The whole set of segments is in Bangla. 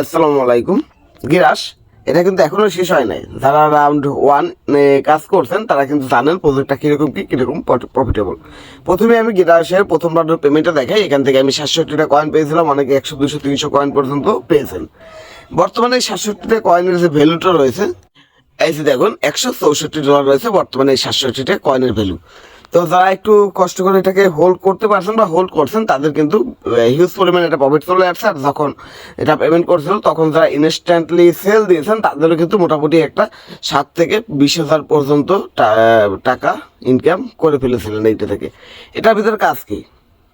আসসালামু আলাইকুম। গিরাস, এটা কিন্তু এখনও শেষ হয় নাই। যারা রাউন্ড ওয়ান কাজ করছেন, তারা কিন্তু জানেন প্রজেক্টটা কীরকম কি, কীরকম প্রফিটেবল প্রথমে আমি গিরাসের প্রথম রাউন্ডের পেমেন্টটা দেখাই। এখান থেকে আমি সাতষট্টিটা কয়েন পেয়েছিলাম, অনেকে একশো দুশো তিনশো কয়েন পর্যন্ত পেয়েছেন। বর্তমানে এই সাতষট্টিটা কয়েনের যে ভ্যালুটা রয়েছে, এই যে দেখুন, একশো চৌষট্টি ডলার রয়েছে বর্তমানে এই সাতষট্টিটা কয়েনের ভ্যালু তো যারা একটু কষ্ট করে এটাকে হোল্ড করতে পারছেন বা হোল্ড করছেন, তাদের কিন্তু হিউজ পরিমাণে এটা প্রফিট চলে আসছে। আর যখন এটা পেমেন্ট করছিল, তখন যারা ইনস্ট্যান্টলি সেল দিয়েছেন, তাদেরও কিন্তু মোটামুটি একটা সাত থেকে বিশ হাজার পর্যন্ত টাকা ইনকাম করে ফেলেছিলেন এইটা থেকে। এটার ভিতরে কাজ কি?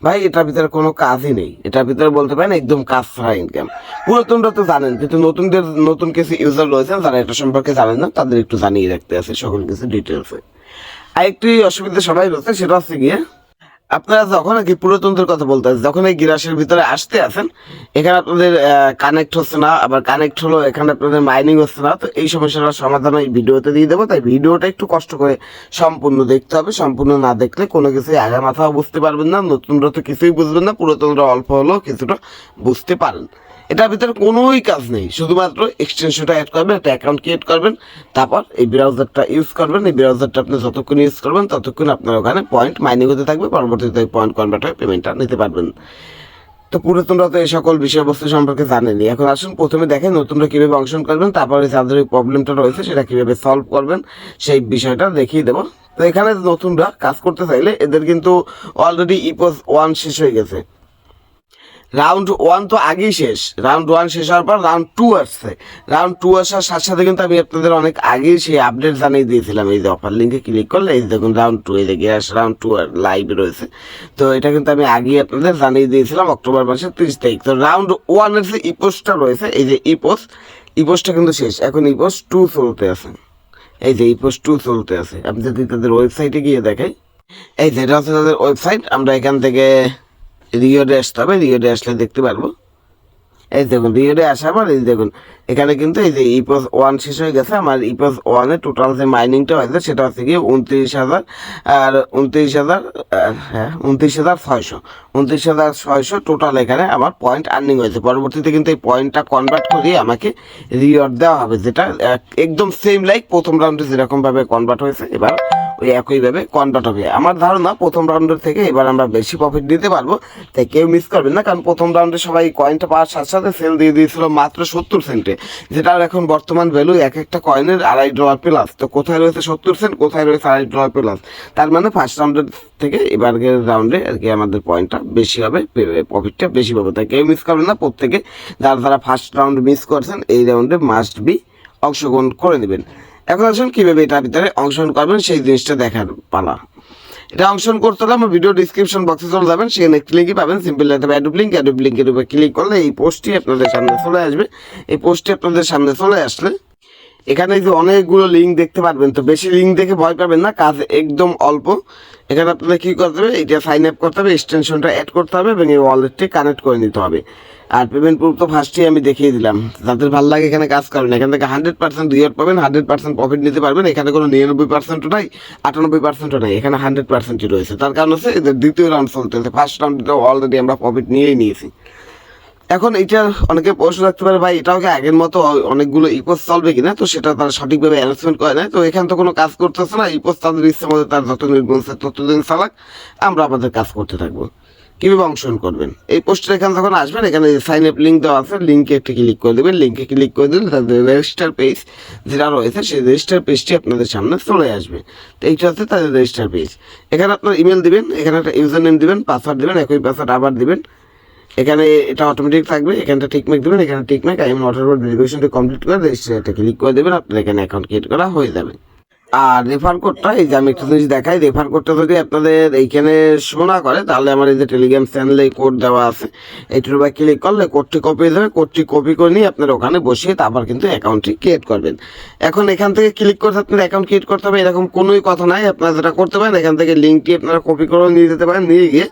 ভাই, এটার ভিতরে কোনো কাজই নেই। এটার ভিতরে বলতে পারেন একদম কাজ ছাড়া ইনকাম পুরাতনরা তো জানেন, কিন্তু নতুনদের, নতুন কিছু ইউজার রয়েছেন, যারা এটা সম্পর্কে জানেন না, তাদের একটু জানিয়ে রাখতে আছে সকল কিছু ডিটেলসে আরেকটি অসুবিধা সবাই রয়েছে, সেটা হচ্ছে গিয়ে আপনারা যখন আর কি পুরাতনদের কথা বলতে আছেন যখন এই গিরাসের ভিতরে আসতে আছেন এখানে আপনাদের কানেক্ট হচ্ছে না, আবার কানেক্ট হলো, এখানে আপনাদের মাইনিং হচ্ছে না, তো এই সমস্যাটার সমাধান এই ভিডিওতে দিয়ে দেবো। তাই ভিডিওটা একটু কষ্ট করে সম্পূর্ণ দেখতে হবে, সম্পূর্ণ না দেখলে কোনো কিছুই আগা মাথাও বুঝতে পারবেন না, নতুনরা তো কিছুই বুঝবেন না, পুরাতনরা অল্প হলেও কিছুটা বুঝতে পারেন। এটার ভিতরে কোনোই কাজ নেই। শুধুমাত্র এক্সটেনশনটা অ্যাড করবেন, একটা অ্যাকাউন্ট ক্রিয়েট করবেন, তারপর এই ব্রাউজারটা ইউজ করবেন, এই ব্রাউজারটা আপনি যতক্ষণ ইউজ করবেন, ততক্ষণ আপনার ওখানে পয়েন্ট মাইনিং হতে থাকবে, পরবর্তীতে পয়েন্ট কনভার্ট হয়ে পেমেন্টটা নিতে পারবেন। তো পুরাতনরা তো এই সকল বিষয়বস্তু সম্পর্কে জানেনি এখন আসুন, প্রথমে দেখেন নতুনরা কীভাবে অংশগ্রহণ করবেন, তারপরে যাদের ওই প্রবলেমটা রয়েছে, সেটা কীভাবে সলভ করবেন, সেই বিষয়টা দেখিয়ে দেবো। তো এখানে নতুনরা কাজ করতে চাইলে এদের কিন্তু অলরেডি ইপোজ ওয়ান শেষ হয়ে গেছে। রাউন্ড ওয়ান তো আগেই শেষ। রাউন্ড ওয়ান শেষ হওয়ার পর রাউন্ড টু আসছে। রাউন্ড টু আসার সাথে সাথে কিন্তু আমি আপনাদের অনেক আগেই সেই আপডেট জানিয়ে দিয়েছিলাম। এই যে অফার লিঙ্কে ক্লিক করলে এই দেখুন রাউন্ড টু এই যে গ্যাস রাউন্ড টু লাইভ রয়েছে। তো এটা কিন্তু আমি আগেই আপনাদের জানিয়ে দিয়েছিলাম অক্টোবর মাসের তিরিশ তারিখ। তো রাউন্ড ওয়ানের যে ইপোস্টটা রয়েছে, এই যে ইপোস ইপোসটা কিন্তু শেষ। এখন ইপোস টু চলতে আছে। এই যে ইপোস টু চলতে আছে। আপনি যদি তাদের ওয়েবসাইটে গিয়ে দেখাই। এই যে এটা হচ্ছে তাদের ওয়েবসাইট আমরা এখান থেকে রিওডে আসতে হবে রিওডে আসলে দেখতে পারব। এই দেখুন রিওডে আসার পর এই দেখুন, এখানে কিন্তু এই যে ইপোস ওয়ান শেষ হয়ে গেছে। আমার ইপোস ওয়ানে টোটাল যে মাইনিংটা হয়েছে, সেটা হচ্ছে কি উনত্রিশ হাজার, আর উনত্রিশ হাজার হ্যাঁ উনত্রিশ হাজার ছয়শো। উনত্রিশ হাজার ছয়শো টোটাল এখানে আমার পয়েন্ট আর্নিং হয়েছে। পরবর্তীতে কিন্তু এই পয়েন্টটা কনভার্ট করিয়ে আমাকে রিওয়ার্ড দেওয়া হবে, যেটা এক- একদম সেম লাইক প্রথম রাউন্ডে যেরকমভাবে কনভার্ট হয়েছে। এবার ওই একইভাবে কনভার্ট হবে। আমার ধারণা প্রথম রাউন্ডের থেকে এবার আমরা বেশি প্রফিট দিতে পারব, তাই কেউ মিস করবেন না, কারণ প্রথম রাউন্ডে সবাই কয়েনটা পাওয়ার সাথে সাথে সেল দিয়ে দিয়েছিল মাত্র সত্তর সেন্টে যেটার এখন বর্তমান ভ্যালু এক একটা কয়েনের আড়াই ডলার প্লাস তো কোথায় রয়েছে সত্তর সেন্ট কোথায় রয়েছে আড়াই ডলার প্লাস তার মানে ফার্স্ট রাউন্ডের থেকে এবারের রাউন্ডে আর কি আমাদের পয়েন্টটা বেশি হবে প্রফিটটা বেশি পাবো। তাই কেউ মিস করবেন না, প্রত্যেকে যারা যারা ফার্স্ট রাউন্ড মিস করছেন, এই রাউন্ডে মাস্ট বি অংশগ্রহণ করে নেবেন। এখন আসুন কীভাবে এটার ভিতরে অংশগ্রহণ করবেন সেই জিনিসটা দেখার পালা। এটা অংশগ্রহণ করতে হলে আমার ভিডিও ডিসক্রিপশন বক্সে চলে যাবেন, সেখানে একটি লিঙ্কই পাবেন সিম্পল একটা অ্যাডুপ লিঙ্ক অ্যাডুপ লিঙ্কের উপরে ক্লিক করলে এই পোস্টটি আপনাদের সামনে চলে আসবে। এই পোস্টটি আপনাদের সামনে চলে আসলে এখানে যে অনেকগুলো লিঙ্ক দেখতে পারবেন, তো বেশি লিঙ্ক দেখে ভয় পাবেন না, কাজ একদম অল্প। এখানে আপনাদের কী করতে হবে এটা সাইন আপ করতে হবে এক্সটেনশনটা অ্যাড করতে হবে এবং এই ওয়ালেটটি কানেক্ট করে নিতে হবে। আর পেমেন্ট প্রুফ তো ফার্স্টেই আমি দেখিয়ে দিলাম। যাদের ভালো লাগে এখানে কাজ করবেন, এখান থেকে হান্ড্রেড পার্সেন্ট রিওয়ার্ড পাবেন হান্ড্রেড পার্সেন্ট প্রফিট নিতে পারবেন। এখানে কোনো নিরানব্বই পার্সেন্টও নাই, আটানব্বই পার্সেন্টও নাই, এখানে হান্ড্রেড পার্সেন্টই রয়েছে। তার কারণ হচ্ছে এদের দ্বিতীয় রাউন্ড চলতেছে ফার্স্ট রাউন্ডে অলরেডি আমরা প্রফিট নিয়েই নিয়েছি। এখন এটা অনেকে প্রশ্ন রাখতে পারে, ভাই, এটাও কি আগের মতো অনেকগুলো ইপোস চলবে কিনা? তো সেটা তারা সঠিকভাবে অ্যানাউন্সমেন্ট করে না তো এখান তো কোনো কাজ করতেছে না ইপোস তাদের ইচ্ছে মতো তার যতদিন বলছে ততদিন চালাক, আমরা আমাদের কাজ করতে থাকব। কীভাবে অংশগ্রহণ করবেন? এই পোস্টের এখানে যখন আসবেন, এখানে সাইন আপ লিঙ্ক দেওয়া আছে লিঙ্কে একটি ক্লিক করে দেবেন। লিঙ্কে ক্লিক করে দিলে তাদের রেজিস্টার পেজ যেটা রয়েছে, সেই রেজিস্টার পেজটি আপনাদের সামনে চলে আসবে। তো এইটা হচ্ছে তাদের রেজিস্টার পেজ এখানে আপনার ইমেল দিবেন, এখানে একটা ইউজার নেম দিবেন পাসওয়ার্ড দিবেন, একই পাসওয়ার্ড আবার দিবেন। এখানে এটা অটোমেটিক থাকবে এখানটা টিকমেক দেবেন, এখানে টিকমেক আই এম অটোর ভেরিফিকেশনটা কমপ্লিট করে রেজিস্টারটা ক্লিক করে দেবেন, আপনার এখানে অ্যাকাউন্ট ক্রিয়েট করা হয়ে যাবে। আর রেফার কোডটা এই যে আমি একটু জিনিস দেখাই রেফার কোডটা যদি আপনাদের এইখানে শোনা করে, তাহলে আমার এই যে টেলিগ্রাম চ্যানেলে কোড দেওয়া আছে। এইটার উপর ক্লিক করলে কোডটি কপি হয়ে যাবে কোডটি কপি করে নিয়ে আপনার ওখানে বসিয়ে তারপর কিন্তু অ্যাকাউন্টটি ক্রিয়েট করবেন। এখন এখান থেকে ক্লিক করতে আপনার অ্যাকাউন্ট ক্রিয়েট করতে হবে, এরকম কোনোই কথা নাই, আপনারা যেটা করতে পারেন, এখান থেকে লিঙ্কটি আপনারা কপি করে নিয়ে যেতে পারেন, নিয়ে গিয়ে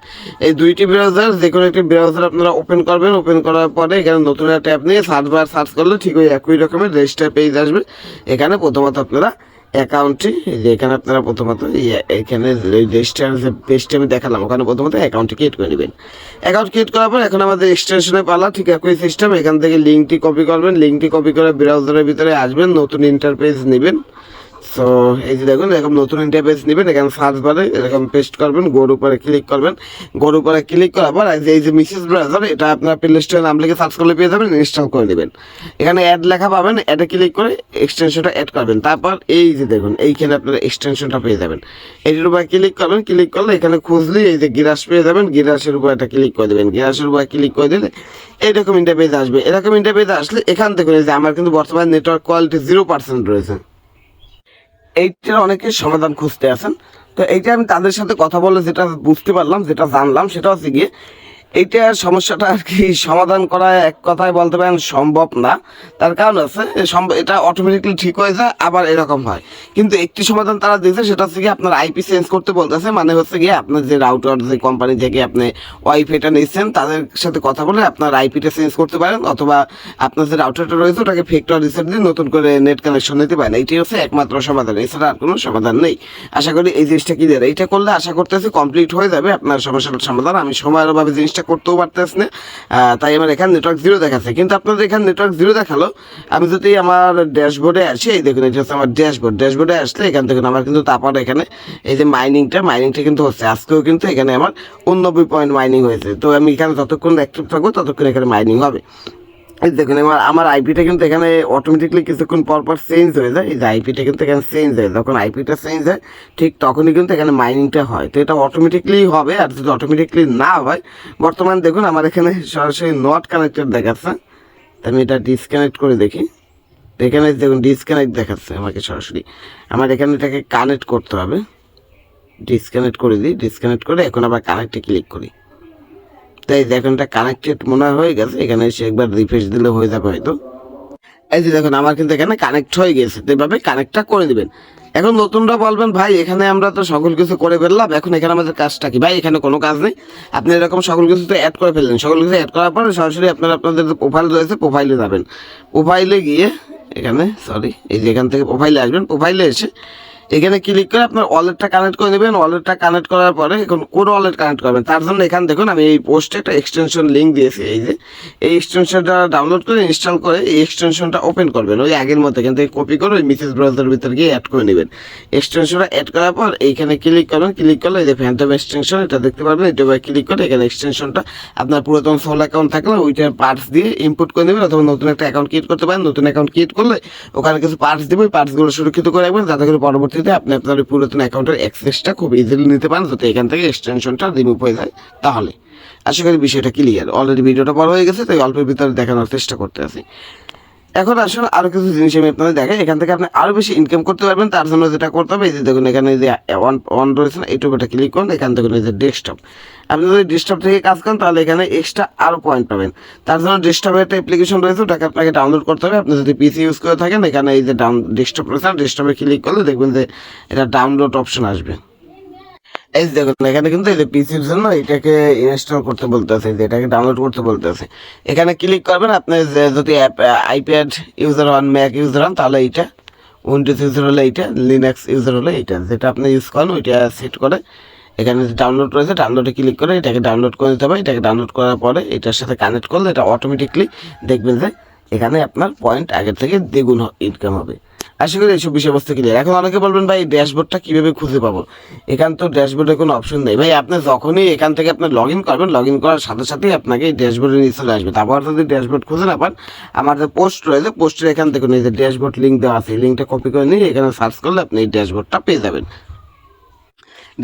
এই দুইটি ব্রাউজার যে কোনো একটি ব্রাউজার আপনারা ওপেন করবেন ওপেন করার পরে এখানে নতুন একটা অ্যাপ নিয়ে সার্চ বার সার্চ করলে ঠিক ওই একই রকমের রেজিস্টার পেজ আসবে। এখানে প্রথমত আপনারা অ্যাকাউন্টে, এই যে এখানে আপনারা প্রথমত এখানে রেজিস্টার যে পেজটি আমি দেখালাম, ওখানে প্রথমত অ্যাকাউন্টটি ক্রিয়েট করে নেবেন। অ্যাকাউন্ট ক্রিয়েট করার পর এখন আমাদের এক্সটেনশনে পালা, ঠিক একই সিস্টেম এখান থেকে লিঙ্কটি কপি করবেন লিঙ্কটি কপি করে ব্রাউজারের ভিতরে আসবেন, নতুন ইন্টারপেজ নেবেন। সো এই যে দেখুন, এরকম নতুন ইন্টারপেজ নেবেন, এখানে সার্চ বারে এরকম পেস্ট করবেন, গোর উপরে ক্লিক করবেন। গোর উপরে ক্লিক করার পর, এই যে- মিসেস ব্রাউজার এটা আপনার প্লে স্টোরে নাম লিখে সার্চ করলে পেয়ে যাবেন ইনস্টল করে নেবেন। এখানে অ্যাড লেখা পাবেন অ্যাডে ক্লিক করে এক্সটেনশনটা অ্যাড করবেন। তারপর এই যে দেখুন, এইখানে আপনারা এক্সটেনশনটা পেয়ে যাবেন। এটির উপরে ক্লিক করবেন ক্লিক করলে এখানে খুঁজলে এই যে গিরাস পেয়ে যাবেন গিরাসের উপর একটা ক্লিক করে দেবেন। গিরাসের উপরে ক্লিক করে দিলে এইরকম ইন্টারপেজ আসবে। এরকম ইন্টারপেজ আসলে এখান থেকে যে আমার কিন্তু বর্তমানে নেটওয়ার্ক কোয়ালিটি জিরো পার্সেন্ট রয়েছে। এইটার অনেকে সমাধান খুঁজতে আছেন তো এইটা আমি তাদের সাথে কথা বলে যেটা বুঝতে পারলাম, যেটা জানলাম, সেটা হচ্ছে গিয়ে এইটার সমস্যাটা আর কি সমাধান করা এক কথায় বলতে পারেন সম্ভব না। তার কারণ আছে এটা অটোমেটিকলি ঠিক হয়ে যায়, আবার এরকম হয়। কিন্তু একটি সমাধান তারা দিয়েছে, সেটা হচ্ছে কি আপনার আইপি চেঞ্জ করতে বলতেছে মানে হচ্ছে গিয়ে আপনার যে রাউটার যে কোম্পানি থেকে আপনি ওয়াইফাইটা নিচ্ছেন, তাদের সাথে কথা বলে আপনার আইপিটা চেঞ্জ করতে পারেন, অথবা আপনার যে রাউটারটা রয়েছে, ওটাকে ফেক্টর রিসেট দিয়ে নতুন করে নেট কানেকশন নিতে পারেন। এইটাই হচ্ছে একমাত্র সমাধান, এছাড়া আর কোনো সমাধান নেই। আশা করি এই জিনিসটা ক্লিয়ার এইটা করলে আশা করতেছি কমপ্লিট হয়ে যাবে, আপনার সমস্যাটার সমাধান। আমি সময়ের অভাবে জিনিসটা করতেও পারতেছি না। তাই আমার এখানে নেটওয়ার্ক জিরো দেখাচ্ছে। কিন্তু আপনাদের এখানে নেটওয়ার্ক জিরো দেখাল। আমি যদি আমার ড্যাশবোর্ডে আসি, এই দেখুন, এটা হচ্ছে আমার ড্যাশবোর্ড ড্যাশবোর্ডে আসলে এখান থেকে আমার কিন্তু তারপর এখানে এই যে মাইনিংটা মাইনিংটা কিন্তু হচ্ছে। আজকেও কিন্তু এখানে আমার উননব্বই পয়েন্ট মাইনিং হয়েছে। তো আমি এখানে যতক্ষণ অ্যাক্টিভ থাকব, ততক্ষণ এখানে মাইনিং হবে। দেখুন আমার আমার আইপিটা কিন্তু এখানে অটোমেটিকলি কিছুক্ষণ পর পর চেঞ্জ হয়ে যায়। এই যে আইপিটা কিন্তু এখানে চেঞ্জ হয়। যখন আইপিটা চেঞ্জ হয়, ঠিক তখনই কিন্তু এখানে মাইনিংটা হয়। তো এটা অটোমেটিকলি হবে আর যদি অটোমেটিকলি না হয়, বর্তমান দেখুন, আমার এখানে সরাসরি নট কানেক্টেড দেখাচ্ছে। আমি এটা ডিসকানেক্ট করে দেখি। এখানে দেখুন ডিসকানেক্ট দেখাচ্ছে আমাকে সরাসরি। আমার এখানে এটাকে কানেক্ট করতে হবে। ডিসকানেক্ট করে দিই। ডিসকানেক্ট করে এখন আবার কানেক্টে ক্লিক করি। তাই দেখুন এটা কানেক্টেড মনে হয় হয়ে গেছে, এখানে এসে একবার রিফ্রেশ দিলে হয়ে যাবে হয়তো। এই যে দেখুন, আমার কিন্তু এখানে কানেক্ট হয়ে গেছে, তো এভাবে কানেক্টটা করে দিবেন এখন নতুনরা বলবেন, ভাই, এখানে আমরা তো সকল কিছু করে ফেললাম, এখন এখানে আমাদের কাজটা কি? ভাই, এখানে কোনো কাজ নেই। আপনি এরকম সকল কিছু তো অ্যাড করে ফেললেন। সকল কিছু অ্যাড করার পরে সরাসরি আপনারা, আপনাদের যে প্রোফাইল রয়েছে প্রোফাইলে যাবেন। প্রোফাইলে গিয়ে, এখানে সরি এই যে এখান থেকে প্রোফাইলে আসবেন প্রোফাইলে এসে এখানে ক্লিক করে আপনার ওয়ালেটটা কানেক্ট করে নেবেন। ওয়ালেটটা কানেক্ট করার পরে এখন কোন ওয়ালেট কানেক্ট করবেন? তার জন্য এখানে দেখুন, আমি এই পোস্টে একটা এক্সটেনশন লিঙ্ক দিয়েছি। এই যে, এই এক্সটেনশনটা ডাউনলোড করে ইনস্টল করে এই এক্সটেনশনটা ওপেন করবেন। ওই আগের মতো, এখান থেকে কপি করে ওই মিসেস ব্রাউজারের ভিতরে গিয়ে অ্যাড করে নেবেন। এক্সটেনশনটা অ্যাড করার পর এইখানে ক্লিক করবেন। ক্লিক করলে এই যে ফ্যান্টম এক্সটেনশন এটা দেখতে পারবেন। এটা ক্লিক করে এখানে এক্সটেনশনটা আপনার পুরাতন সোল অ্যাকাউন্ট থাকলে ওইটার পার্টস দিয়ে ইনপুট করে নেবেন অথবা নতুন একটা অ্যাকাউন্ট ক্রিয়েট করতে পারেন। নতুন অ্যাকাউন্ট ক্রিয়েট করলে ওখানে কিছু পার্টস দেবে, ওই পার্টসগুলো সুরক্ষিত করে রাখবেন। যাতে করে পরবর্তীতে আপনি আপনার পুরাতন অ্যাকাউন্টের অ্যাক্সেসটা খুব ইজিলি নিতে পারেন, যাতে এখান থেকে এক্সটেনশনটা রিমুভ হয়ে যায়। তাহলে, আশা করি বিষয়টা ক্লিয়ার অলরেডি ভিডিওটা বড় হয়ে গেছে, তাই অল্পের ভিতরে দেখানোর চেষ্টা করতে আছি। এখন আসুন আরও কিছু জিনিস আমি আপনাদের দেখাই। এখান থেকে আপনি আরও বেশি ইনকাম করতে পারবেন। তার জন্য যেটা করতে হবে, এই যে দেখুন, এখানে যে ওয়ান ওয়ান রয়েছে না এইটুকু এটা ক্লিক করুন, এখান থেকে যে ডেস্কটপ আপনি যদি ডেস্কটপ থেকে কাজ করেন, তাহলে এখানে এক্সট্রা আরও পয়েন্ট পাবেন। তার জন্য ডেস্কটপের একটা অ্যাপ্লিকেশন রয়েছে, ওটাকে আপনাকে ডাউনলোড করতে হবে। আপনি যদি পিসি ইউজ করে থাকেন, এখানে এই যে ডাউন ডেস্কটপ রয়েছে ডেস্কটপে ক্লিক করলে দেখবেন যে এটা ডাউনলোড অপশন আসবে। এই দেখুন, এখানে কিন্তু এই যে পিসির জন্য এটাকে ইনস্টল করতে বলতেছে, যে এটাকে ডাউনলোড করতে বলতেছে। এখানে ক্লিক করবেন, আপনি যে যদি অ্যাপ আইপ্যাড ইউজার হন ম্যাক ইউজার হন, তাহলে এইটা উইন্ডোজ ইউজার হলে এইটা লিনাক্স ইউজার হলে এইটা। যেটা আপনি ইউজ করেন, ওইটা সেট করে এখানে যে ডাউনলোড রয়েছে ডাউনলোডে ক্লিক করে এটাকে ডাউনলোড করে নিতে হবে। এটাকে ডাউনলোড করার পরে এটার সাথে কানেক্ট করলে এটা অটোমেটিকলি দেখবেন যে এখানে আপনার পয়েন্ট আগের থেকে দ্বিগুণ ইনকাম হবে। আশা করি এইসব বিষয়বস্তু ক্লিয়ার এখন অনেকে বলবেন, ভাই ড্যাশবোর্ডটা কীভাবে খুঁজে পাবো? এখান তো ড্যাশবোর্ডে কোনো অপশন নেই। ভাই, আপনি যখনই এখান থেকে আপনি লগ ইন করবেন লগ ইন করার সাথে সাথেই আপনাকে এই ড্যাশবোর্ডে নিয়ে চলে আসবে। তারপর যদি ড্যাশবোর্ড খুঁজে না পান, আমার যে পোস্ট রয়েছে পোস্টের এখান থেকে নিয়ে যে ড্যাশবোর্ড লিঙ্ক দেওয়া আছে লিঙ্কটা কপি করে নিয়ে এখানে সার্চ করলে আপনি এই ড্যাশবোর্ডটা পেয়ে যাবেন।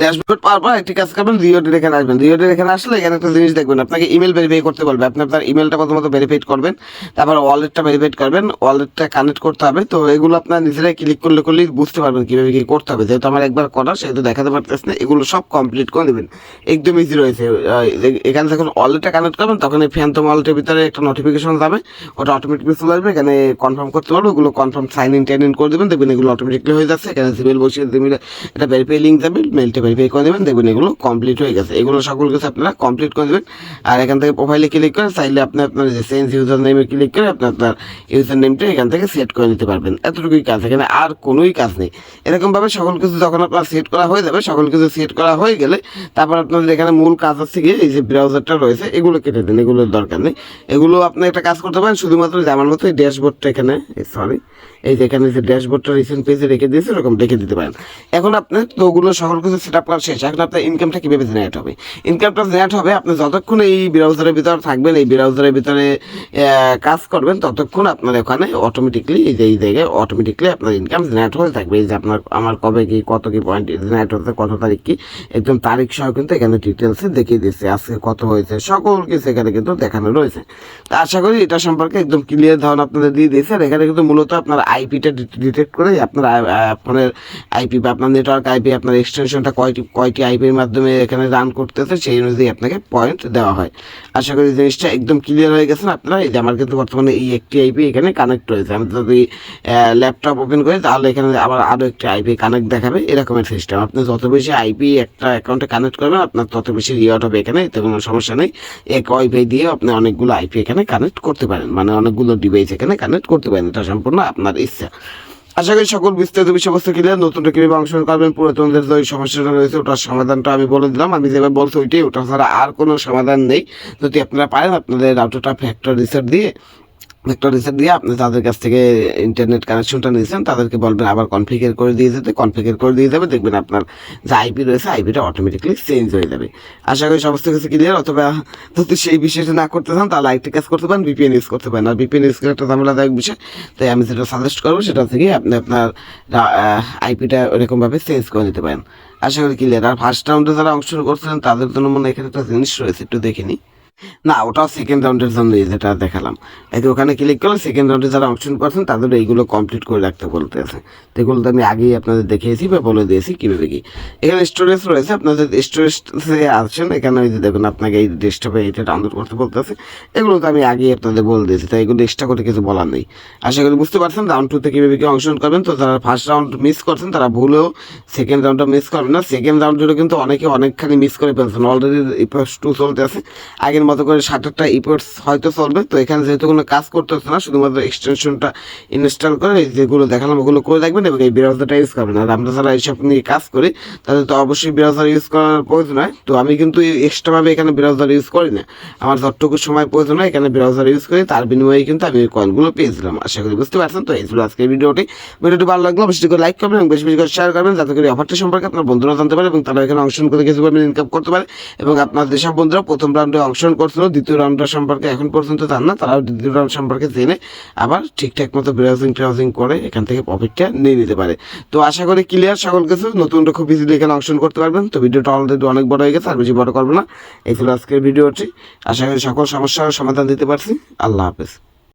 ড্যাশবোর্ড পাওয়ার পর একটি কাজ করবেন রিওডের এখানে আসবেন। রিওডের এখানে আসলে এখানে একটা জিনিস দেখবেন, আপনাকে ইমেল ভেরিফাই করতে বলবে। আপনি আপনার ইমেলটা প্রথমত ভেরিফাইড করবেন, তারপর ওয়ালেটটা ভেরিফাইড করবেন ওয়ালেটটা কানেক্ট করতে হবে। তো এগুলো আপনার নিজেরাই ক্লিক করলে, করলেই বুঝতে পারবেন কীভাবে কী করতে হবে। যেহেতু আমার একবার করা সেহেতু দেখাতে পারতেছে না, এগুলো সব কমপ্লিট করে দেবেন একদম ইজি রয়েছে। এখানে যখন ওয়ালেটটা কানেক্ট করবেন, তখন এই ফ্যান্টম ওয়ালেটের ভিতরে একটা নোটিফিকেশন যাবে। ওটা অটোমেটিকলি চলে আসবে, এখানে কনফার্ম করতে পারব। ওগুলো confirm sign in ten in করে দেবেন। দেখবেন এগুলো অটোমেটিকলি হয়ে যাচ্ছে। এখানে জিমেল বসিয়ে জিমেল একটা ভেরিফাই লিঙ্ক যাবে মেলটা ভেরিফাই করে দেবেন। দেখবেন এগুলো কমপ্লিট হয়ে গেছে। এগুলো সকল কিছু আপনারা কমপ্লিট করে দেবেন। আর এখান থেকে প্রোফাইলে ক্লিক করে চাইলে আপনি আপনার যে চেঞ্জ ইউজার নেমে ক্লিক করে আপনি আপনার ইউজার নেমটা এখান থেকে সেট করে নিতে পারবেন। এতটুকুই কাজ। এখানে আর কোনোই কাজ নেই। এরকমভাবে সকল কিছু যখন আপনার সেট করা হয়ে যাবে, সকল কিছু সেট করা হয়ে গেলে তারপর আপনাদের এখানে মূল কাজ হচ্ছে গিয়ে এই যে ব্রাউজারটা রয়েছে, এগুলো কেটে দিন। এগুলোর দরকার নেই। এগুলো আপনি একটা কাজ করতে পারেন। শুধুমাত্র যে আমার মতো এই ড্যাশবোর্ডটা এখানে সরি এই যে এখানে যে ড্যাশবোর্ডটা রিসেন্ট পেজে রেখে দিয়েছে এরকম রেখে দিতে পারেন। এখন আপনি তো ওগুলো সকল কিছু সেট আপ করা শেষ। এখন আপনার ইনকামটা কীভাবে জেনারেট হবে? ইনকামটা জেনারেট হবে, আপনি যতক্ষণ এই ব্রাউজারের ভিতরে থাকবেন, এই ব্রাউজারের ভিতরে কাজ করবেন, ততক্ষণ আপনার ওখানে অটোমেটিকলি এই যে, এই জায়গায় অটোমেটিকলি আপনার ইনকাম জেনারেট হয়ে থাকবে। এই যে আপনার, আমার কবে কি, কত কি পয়েন্ট জেনারেট হচ্ছে কত তারিখ কি, একদম তারিখ সহ কিন্তু এখানে ডিটেলসে দেখিয়ে দিচ্ছে আজকে কত হয়েছে, সকল কিছু এখানে কিন্তু দেখানো রয়েছে। তো আশা করি এটা সম্পর্কে একদম ক্লিয়ার ধারণা আপনাদের দিয়ে দিয়েছে। আর এখানে কিন্তু মূলত আপনার আইপিটা ডিটেক্ট করে আপনার ফোনের আইপি বা আপনার নেটওয়ার্ক আইপি আপনার এক্সটেনশনটা কয়টি কয়টি আইপির মাধ্যমে এখানে রান করতেছে, সেই অনুযায়ী আপনাকে পয়েন্ট দেওয়া হয়। আশা করি জিনিসটা একদম ক্লিয়ার হয়ে গেছে আপনারা? এই যে আমার কিন্তু বর্তমানে এই একটি আইপি এখানে কানেক্ট রয়েছে। আমি যদি ল্যাপটপ ওপেন করি, তাহলে এখানে আবার আরও একটি আইপি কানেক্ট দেখাবে, এরকমের সিস্টেম আপনি যত বেশি আইপি একটা অ্যাকাউন্টে কানেক্ট করবেন, আপনার তত বেশি রিওয়ার্ড হবে এখানে, এতে কোনো সমস্যা নেই। এক ওয়াইফাই দিয়ে আপনি অনেকগুলো আইপি এখানে কানেক্ট করতে পারেন। মানে অনেকগুলো ডিভাইস এখানে কানেক্ট করতে পারেন। এটা সম্পূর্ণ আপনার ইচ্ছা আশা করি সকল বিস্তারিত বিষয়বস্তু কিনে নতুন কীভাবে অংশগ্রহণ করবেন পুরাতনদের যে সমস্যাটা রয়েছে, ওটার সমাধানটা আমি বলে দিলাম। আমি যেভাবে বলছি ওইটাই, ওটা ছাড়া আর কোনো সমাধান নেই। যদি আপনারা পারেন, আপনাদের রাউটারটা ফ্যাক্টর রিসার্চ দিয়ে ফ্যাক্টর রিসেট দিয়ে আপনি তাদের কাছ থেকে ইন্টারনেট কানেকশনটা নিয়েছেন, তাদেরকে বলবেন আবার কনফিগার করে দিয়ে যেতে কনফিগার করে দিয়ে যাবে, দেখবেন আপনার যে আইপি রয়েছে আইপিটা অটোমেটিকলি চেঞ্জ হয়ে যাবে। আশা করি সমস্ত কিছু ক্লিয়ার অথবা যদি সেই বিষয়টা না করতে চান, তাহলে আরেকটি কাজ করতে পারেন বিপিএন ইউজ করতে পারেন। আর বিপিএন ইউজ একটা ঝামেলাদায়ক বিষয়, তাই আমি যেটা সাজেস্ট করব, সেটা থেকে আপনি আপনার আইপিটা ওরকমভাবে চেঞ্জ করে নিতে পারেন। আশা করি ক্লিয়ার আর ফার্স্ট রাউন্ডে যারা অংশগ্রহণ করছিলেন, তাদের জন্য মনে এখানে একটা জিনিস রয়েছে, একটু দেখে নিই। না, ওটাও সেকেন্ড রাউন্ডের জন্য যেটা দেখালাম। এই ওখানে ক্লিক করলে সেকেন্ড রাউন্ডে যারা অংশগ্রহণ করছেন, তাদের এইগুলো কমপ্লিট করে রাখতে বলতে আছে। তো এগুলো তো আমি আগেই আপনাদের দেখিয়েছি বা বলে দিয়েছি, কীভাবে কি। এখানে স্টোরেজ রয়েছে, আপনাদের স্টোরেজ আসছেন এখানে ওই যে দেখুন, আপনাকে এই ডেস্কটপে এটা ডাউনলোড করতে বলতে আছে। এগুলো তো আমি আগেই আপনাদের বলে দিয়েছি, তাই এগুলো এক্সট্রা করে কিছু বলার নেই। আশা করি বুঝতে পারছেন রাউন্ড টুতে কীভাবে কি অংশগ্রহণ করবেন, তো যারা ফার্স্ট রাউন্ড মিস করছেন, তারা ভুলেও সেকেন্ড রাউন্ডটা মিস করবেন না। সেকেন্ড রাউন্ডেরও কিন্তু অনেকে অনেকখানি মিস করে ফেলছেন অলরেডি টু চলতে আছে। আগের মতো করে সাত ইপোর্টস হয়তো চলবে, তো এখানে যেহেতু কোনো কাজ করতে হচ্ছে না, শুধুমাত্র এক্সটেনশনটা ইনস্টল করে যেগুলো দেখালাম, ওগুলো করে রাখবেন এবং এই ব্রাউজারটা ইউজ করবেন। আর আমরা যারা এইসব নিয়ে কাজ করি, তাদের তো অবশ্যই ব্রাউজার ইউজ করার প্রয়োজন হয়। তো আমি কিন্তু এক্সট্রাভাবে এখানে ব্রাউজার ইউজ করি না। আমার যতটুকু সময় প্রয়োজন হয়, এখানে ব্রাউজার ইউজ করি। তার বিনিময়ে কিন্তু আমি ওই কয়েনগুলো পেয়েছিলাম আশা করি বুঝতে পারছেন? তো এই ছিল আজকের ভিডিওটি। ভিডিওটি ভালো লাগল বেশি করে লাইক করবেন এবং বেশি বেশি করে শেয়ার করবেন, যাতে করে অফারটি সম্পর্কে আপনার বন্ধুরা জানতে পারে এবং তারা এখানে অংশগ্রহণ করে কিছু ইনকাম করতে পারে। এবং আপনার যেসব বন্ধুরা প্রথম রাউন্ডে অংশগ্রহণ করছিল, দ্বিতীয় রাউন্ডটা সম্পর্কে এখন পর্যন্ত জান না তারা দ্বিতীয় রাউন্ড সম্পর্কে জেনে আবার ঠিকঠাক মতো ব্রাউজিং ট্রাউজিং করে এখান থেকে প্রফিটটা নিয়ে নিতে পারে। তো আশা করি ক্লিয়ার সকল কিছু। নতুন খুব ইজিলি এখানে অংশগ্রহণ করতে পারবেন। তো ভিডিওটা অলরেডি অনেক বড় হয়ে গেছে, আর বেশি বড় করব না। এই ছিল আজকের ভিডিওটি আশা করি সকল সমস্যার সমাধান দিতে পারছি। আল্লাহ হাফেজ।